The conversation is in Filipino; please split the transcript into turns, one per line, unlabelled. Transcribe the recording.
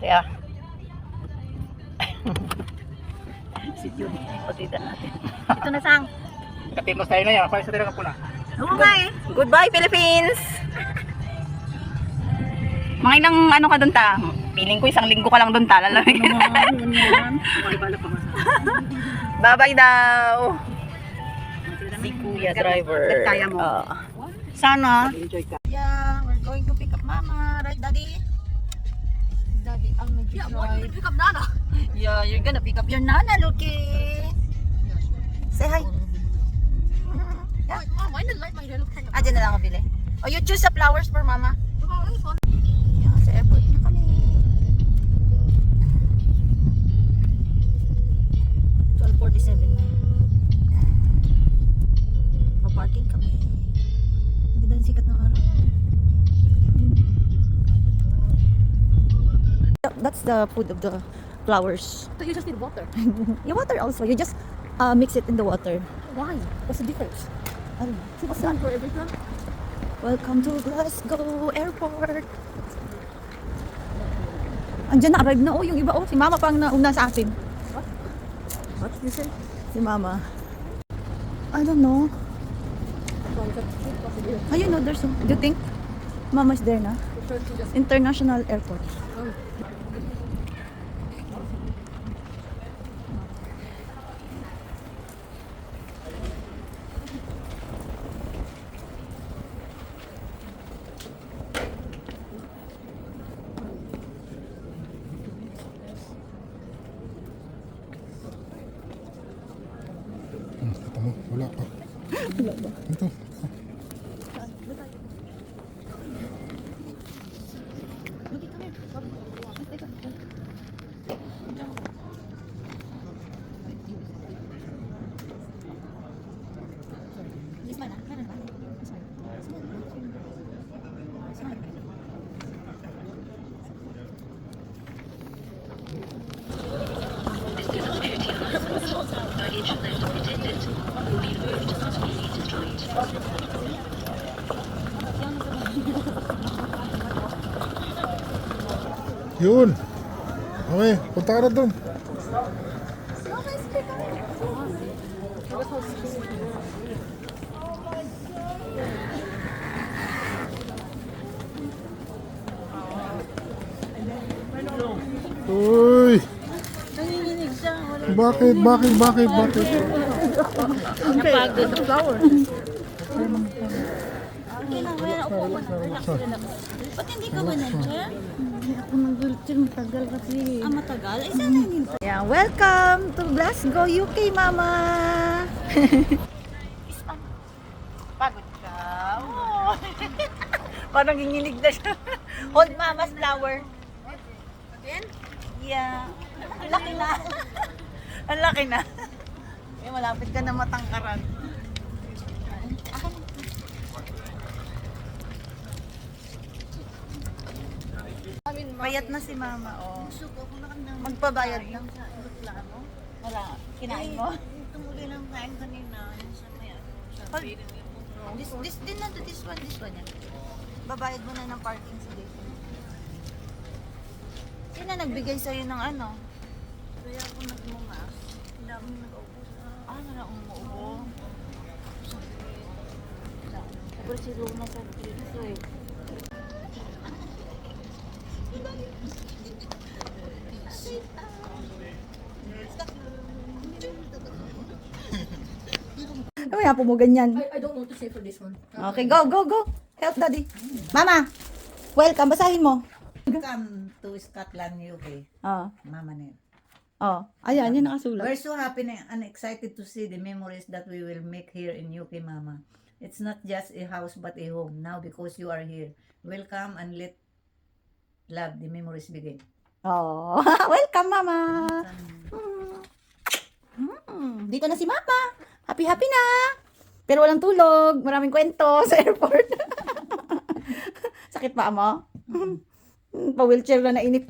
Kaya. si Jun, patita natin. Ito na sang.
Katimos tayo na yan. Paano sa talaga pula?
Oo nga eh. Goodbye Philippines! Mga inang ano ka doon ta? Piling ko isang linggo ka lang doon ta. Lalamig. Bye-bye daw. Si Kuya driver.
Kaya mo.
Oo. sana.
Enjoy ka.
Yeah, we're going to pick up Mama. Right, Daddy? Daddy, ang nag-drive.
pick up Nana.
Yeah, you're gonna pick up your Nana, Luki. Say hi. Yeah.
Mom, why did light my hair look kind of...
Ah, dyan na lang ako bili. Oh, you choose the flowers for Mama. That's the food of the flowers.
So you just need water.
Yung water also, you just uh, mix it in the water.
Why? What's the difference?
I don't know.
What's that for every plant?
Welcome to Glasgow Airport. Andiyan na, arrive na. Oh, yung iba, oh. Si Mama pang nauna sa atin.
What you say?
Si Mama. I don't know. Ayun, no, there's a... Do you think Mama's there na? International Airport.
Hmm, mo. Wala pa. Wala ba? Ito. Yun. Okay, punta ka na doon. Uy!
Siya.
Bakit? Bakit? Bakit? Bakit?
Napagod.
Flower.
Okay na, may upo ko na. Relax, relax. Ba't hindi ka ba nandiyan?
Ako nag-wheelchair matagal kasi.
Ah, matagal? Ay, sana hindi. Yeah, welcome to Glasgow, UK, Mama! Pagod ka. Oh. Parang ginginig na siya. Hold Mama's flower. Again? Yeah. Ang laki na. Ang laki na. Eh, malapit ka na matangkaran. Payat na si Mama, oh. Magpabayad sa reklamo. Wala. Kinain mo?
Tumuli ng kain kanina. Sa. Sa
This, this din na to, this one, this one yan. Babayad mo na ng parking sa gate. Sino nagbigay sa'yo ng ano?
Kaya ako nagmungas. Ang dami nag-ubos.
Ah, wala akong muubo. Siguro si Roma sa dito eh. Ano yan po mo ganyan?
I, I don't know to say for this one.
Okay, go, go, go. Help daddy. Mama, welcome. Basahin mo.
Welcome to Scotland, UK.
Oh,
Mama Nel.
Oh. Ayan, yan nakasulat.
We're so happy and excited to see the memories that we will make here in UK, Mama. It's not just a house but a home now because you are here. Welcome and let love the memories begin.
Oh, welcome mama. Hmm, dito na si mama. Happy happy na. Pero walang tulog, maraming kwento sa airport. Sakit pa mo? Pa wheelchair na nainip.